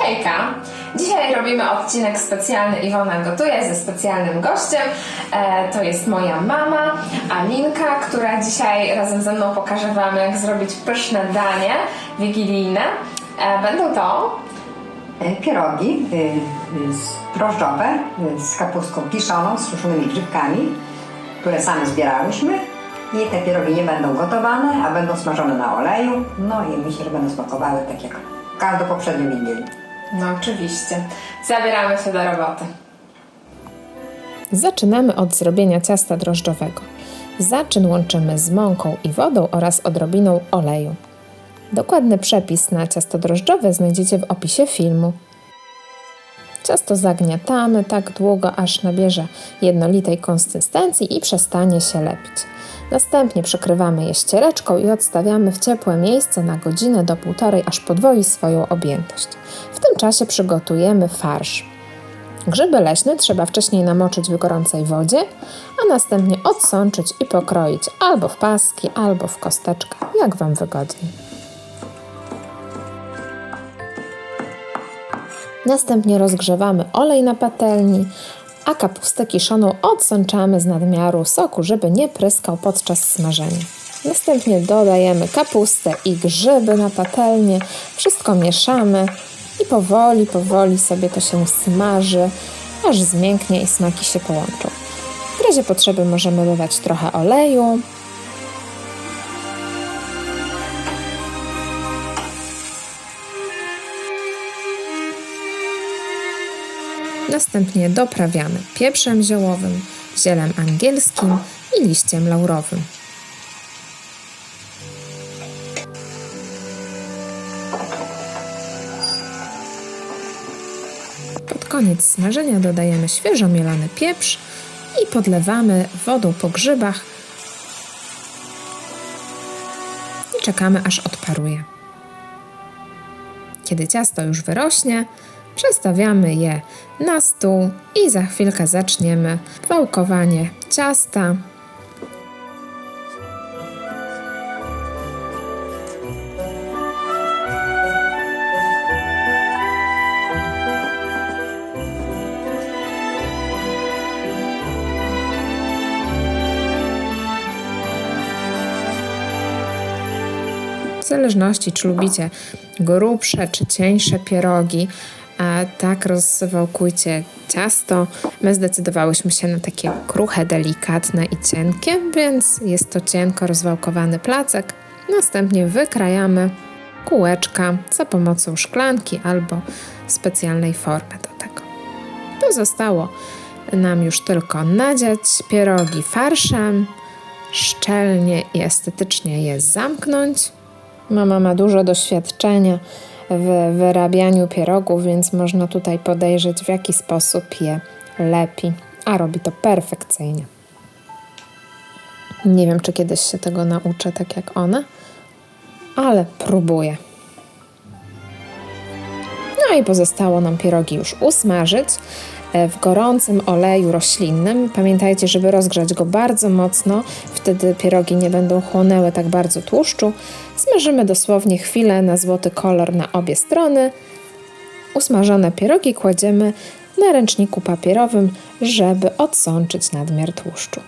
Hejka! Dzisiaj robimy odcinek specjalny Iwona gotuje ze specjalnym gościem. E, to jest moja mama, Alinka, która dzisiaj razem ze mną pokaże Wam, jak zrobić pyszne danie wigilijne. E, będą to E, Pierogi y, drożdżowe z kapustką kiszoną, z suszonymi grzybkami, które same zbierałyśmy. I te pierogi nie będą gotowane, a będą smażone na oleju. No i myślę, że będą smakowały tak jak każdą poprzednią wigilię. No oczywiście. Zabieramy się do roboty. Zaczynamy od zrobienia ciasta drożdżowego. Zaczyn łączymy z mąką i wodą oraz odrobiną oleju. Dokładny przepis na ciasto drożdżowe znajdziecie w opisie filmu. Ciasto zagniatamy tak długo, aż nabierze jednolitej konsystencji i przestanie się lepić. Następnie przykrywamy je ściereczką i odstawiamy w ciepłe miejsce na godzinę do półtorej, aż podwoi swoją objętość. W tym czasie przygotujemy farsz. Grzyby leśne trzeba wcześniej namoczyć w gorącej wodzie, a następnie odsączyć i pokroić albo w paski, albo w kosteczka, jak Wam wygodniej. Następnie rozgrzewamy olej na patelni, a kapustę kiszoną odsączamy z nadmiaru soku, żeby nie pryskał podczas smażenia. Następnie dodajemy kapustę i grzyby na patelnię, wszystko mieszamy i powoli, powoli sobie to się smaży, aż zmięknie i smaki się połączą. W razie potrzeby możemy dodać trochę oleju, Następnie doprawiamy pieprzem ziołowym, zielem angielskim i liściem laurowym. Pod koniec smażenia dodajemy świeżo mielony pieprz i podlewamy wodą po grzybach i czekamy aż odparuje. Kiedy ciasto już wyrośnie, przestawiamy je na stół i za chwilkę zaczniemy wałkowanie ciasta. W zależności, czy lubicie grubsze czy cieńsze pierogi, a tak rozwałkujcie ciasto. My zdecydowałyśmy się na takie kruche, delikatne i cienkie, więc jest to cienko rozwałkowany placek. Następnie wykrajamy kółeczka za pomocą szklanki albo specjalnej formy do tego. Pozostało nam już tylko nadziać pierogi farszem, szczelnie i estetycznie je zamknąć. Mama ma dużo doświadczenia w wyrabianiu pierogów, więc można tutaj podejrzeć, w jaki sposób je lepi, a robi to perfekcyjnie. Nie wiem, czy kiedyś się tego nauczę tak jak ona, ale próbuję. I pozostało nam pierogi już usmażyć e, w gorącym oleju roślinnym. Pamiętajcie, żeby rozgrzać go bardzo mocno, wtedy pierogi nie będą chłonęły tak bardzo tłuszczu. Smażymy dosłownie chwilę na złoty kolor na obie strony. Usmażone pierogi kładziemy na ręczniku papierowym, żeby odsączyć nadmiar tłuszczu.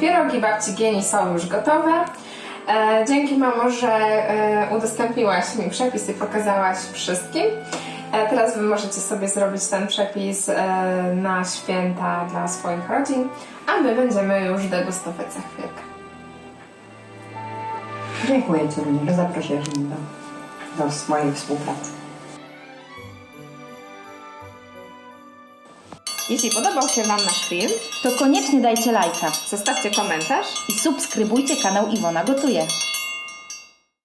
Pierogi babci Gieni są już gotowe. E, dzięki mamo, że e, udostępniłaś mi przepis i pokazałaś wszystkim. E, teraz Wy możecie sobie zrobić ten przepis e, na święta dla swoich rodzin, a my będziemy już degustować za chwilkę. Dziękuję Ci również, że zaprosiłeś mnie do, do swojej współpracy. Jeśli podobał się Wam nasz film, To koniecznie dajcie lajka zostawcie komentarz i subskrybujcie kanał Iwona Gotuje.